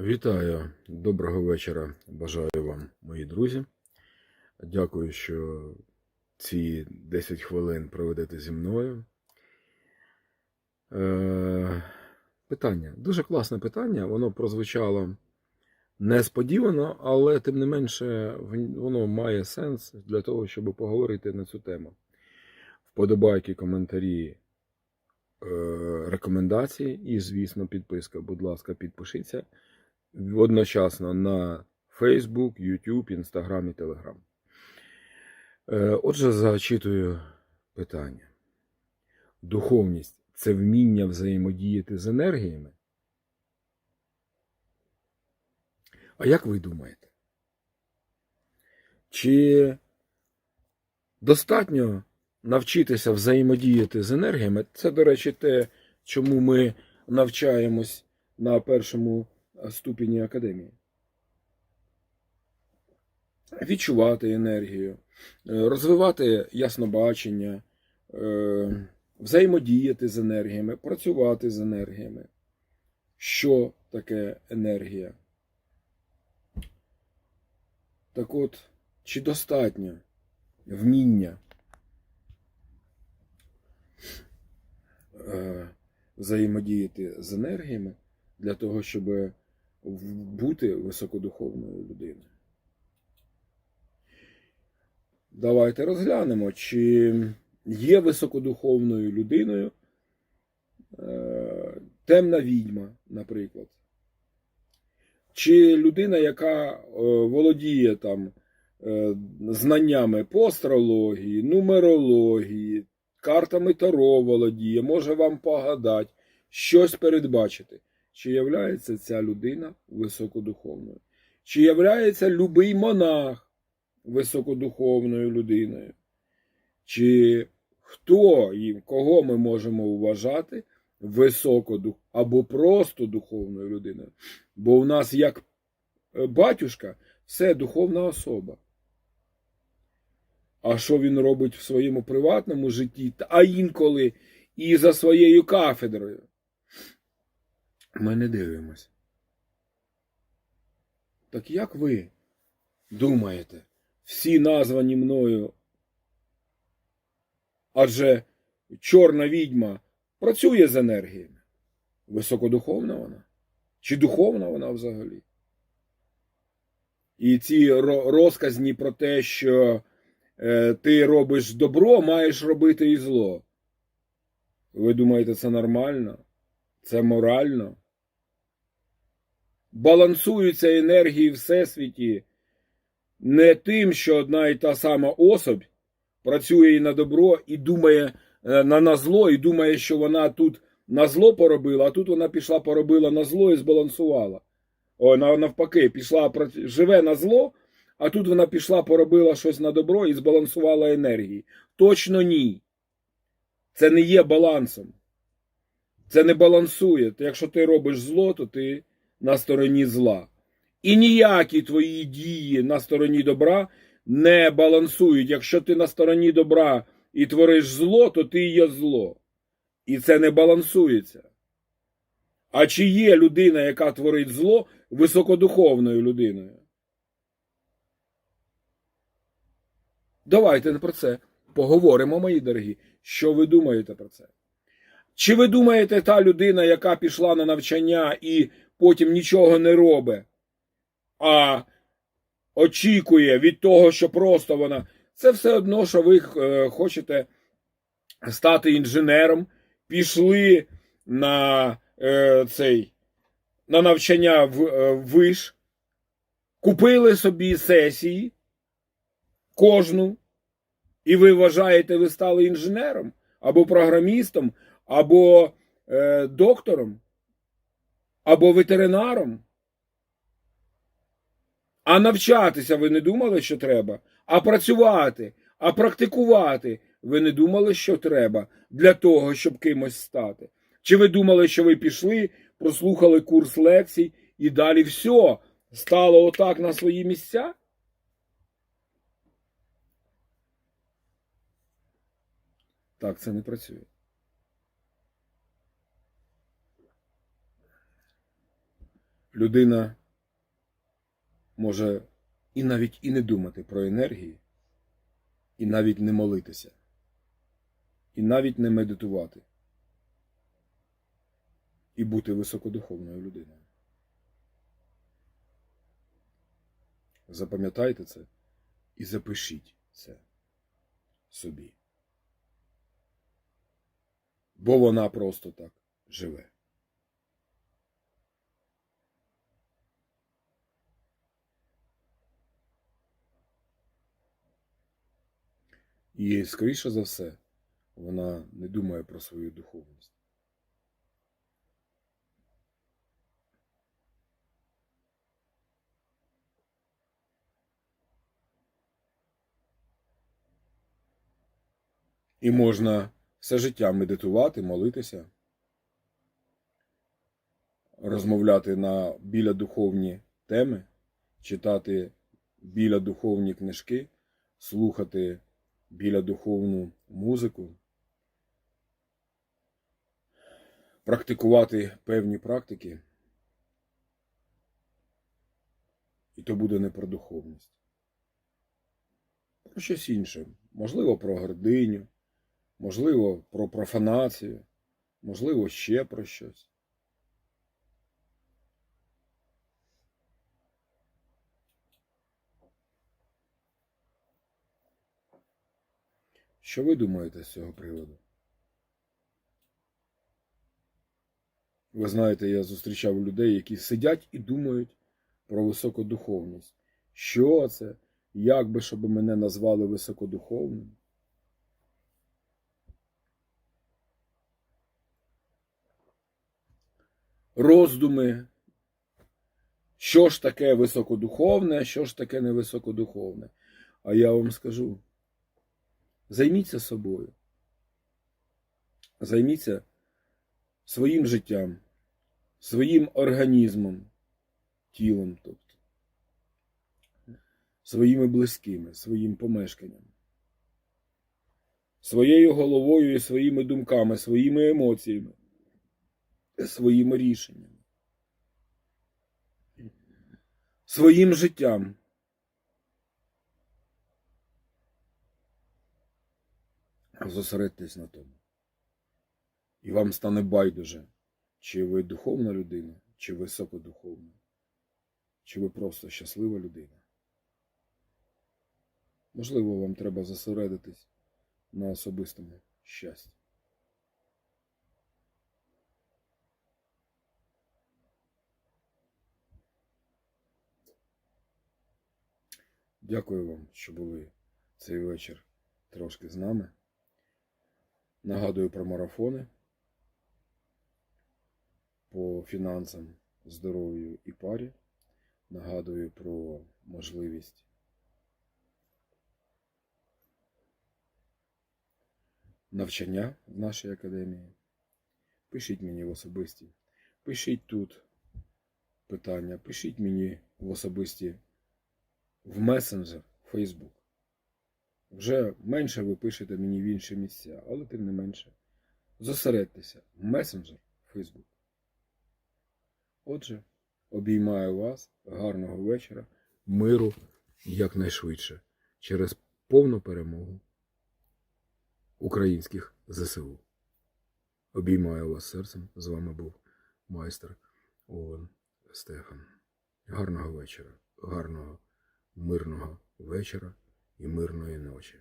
Вітаю, доброго вечора. Бажаю вам, мої друзі. Дякую, що ці 10 хвилин проведете зі мною. Е, питання. Дуже класне питання. Воно прозвучало несподівано, але тим не менше воно має сенс для того, щоб поговорити на цю тему. Вподобайки, коментарі, е, рекомендації і, звісно, підписка. Будь ласка, підпишіться одночасно на Facebook, YouTube, Instagram і Telegram. Е, Отже, зачитую питання. Духовність це вміння взаємодіяти з енергіями? А як ви думаєте? Чи достатньо навчитися взаємодіяти з енергіями? Це, до речі, те, чому ми навчаємось на першому ступені академії. Відчувати енергію, е, розвивати яснобачення, е, взаємодіяти з енергіями, працювати з енергіями. Що таке енергія? Так от, чи достатньо вміння е, взаємодіяти з енергіями для того, щоб бути високодуховною людиною? Давайте розглянемо, чи є високодуховною людиною е, темна відьма, наприклад. Чи людина, яка е, володіє там е, знаннями по астрології, нумерології, картами Таро володіє, може вам погадати, щось передбачити. Чи являється ця людина високодуховною? Чи являється любий монах високодуховною людиною? Чи хто і кого ми можемо вважати високодух або просто духовною людиною? Бо у нас як е, батюшка все духовна особа. А що він робить в своєму приватному житті, а інколи і за своєю кафедрою? Ми не дивимось. Так як ви думаєте, всі названі мною? Адже чорна відьма працює з енергіями. Високодуховна вона? Чи духовна вона взагалі? І ці розказні про те, що е, ти робиш добро, маєш робити і зло. Ви думаєте, це нормально? Це морально? Балансуються енергії Всесвіті не тим, що одна і та сама особь працює і на добро, і думає е, на, на зло, і думає, що вона тут на зло поробила, а тут вона пішла поробила на зло і збалансувала. О, навпаки, пішла живе на зло, а тут вона пішла поробила щось на добро і збалансувала енергії. Точно ні. Це не є балансом. Це не балансує. Якщо ти робиш зло, то ти на стороні зла. І ніякі твої дії на стороні добра не балансують. Якщо ти на стороні добра і твориш зло, то ти є зло. І це не балансується. А чи є людина, яка творить зло, високодуховною людиною? Давайте про це поговоримо, мої дорогі. Що ви думаєте про це? Чи ви думаєте, та людина, яка пішла на навчання і потім нічого не робить, а очікує від того, що просто вона. Це все одно, що ви е, хочете стати інженером, пішли на е, цей на навчання в е, виш, купили собі сесії кожну, і ви вважаєте, ви стали інженером або програмістом, або е, доктором, або ветеринаром. А навчатися ви не думали, що треба, а працювати, а практикувати ви не думали, що треба для того, щоб кимось стати? Чи ви думали, що ви пішли, прослухали курс лекцій і далі все стало отак на свої місця? Так, це не працює. Людина може і навіть і не думати про енергії, і навіть не молитися, і навіть не медитувати, і бути високодуховною людиною. Запам'ятайте це і запишіть це собі. Бо вона просто так живе. І, скоріше за все, вона не думає про свою духовність. І можна все життя медитувати, молитися, розмовляти на біля духовні теми, читати біля духовні книжки, слухати біля духовну музику, практикувати певні практики. І то буде не про духовність. Про щось інше. Можливо, про гординю, можливо, про профанацію, можливо, ще про щось. Що ви думаєте з цього приводу? Ви знаєте, я зустрічав людей, які сидять і думають про високодуховність. Що це? Як би, щоб мене назвали високодуховним? Роздуми. Що ж таке високодуховне, що ж таке невисокодуховне? А я вам скажу. Займіться собою. Займіться своїм життям, своїм організмом, тілом, тобто, своїми близькими, своїм помешканням, своєю головою і своїми думками, своїми емоціями, своїми рішеннями, своїм життям. Зосередьтесь на тому. І вам стане байдуже, чи ви духовна людина, чи високодуховна, чи ви просто щаслива людина. Можливо, вам треба зосередитись на особистому щасті. Дякую вам, що були цей вечір трошки з нами. Нагадую про марафони по фінансам, здоров'ю і парі. Нагадую про можливість навчання в нашій академії. Пишіть мені в особисті. Пишіть тут питання, пишіть мені в особисті в месенджер Facebook. Вже менше ви пишете мені в інші місця, але тим не менше. Зосередьтеся месенджер Facebook. Отже, обіймаю вас, гарного вечора, миру якнайшвидше через повну перемогу українських ЗСУ. Обіймаю вас серцем. З вами був майстер Овен Стефан. Гарного вечора, гарного, мирного вечора і мирної ночі.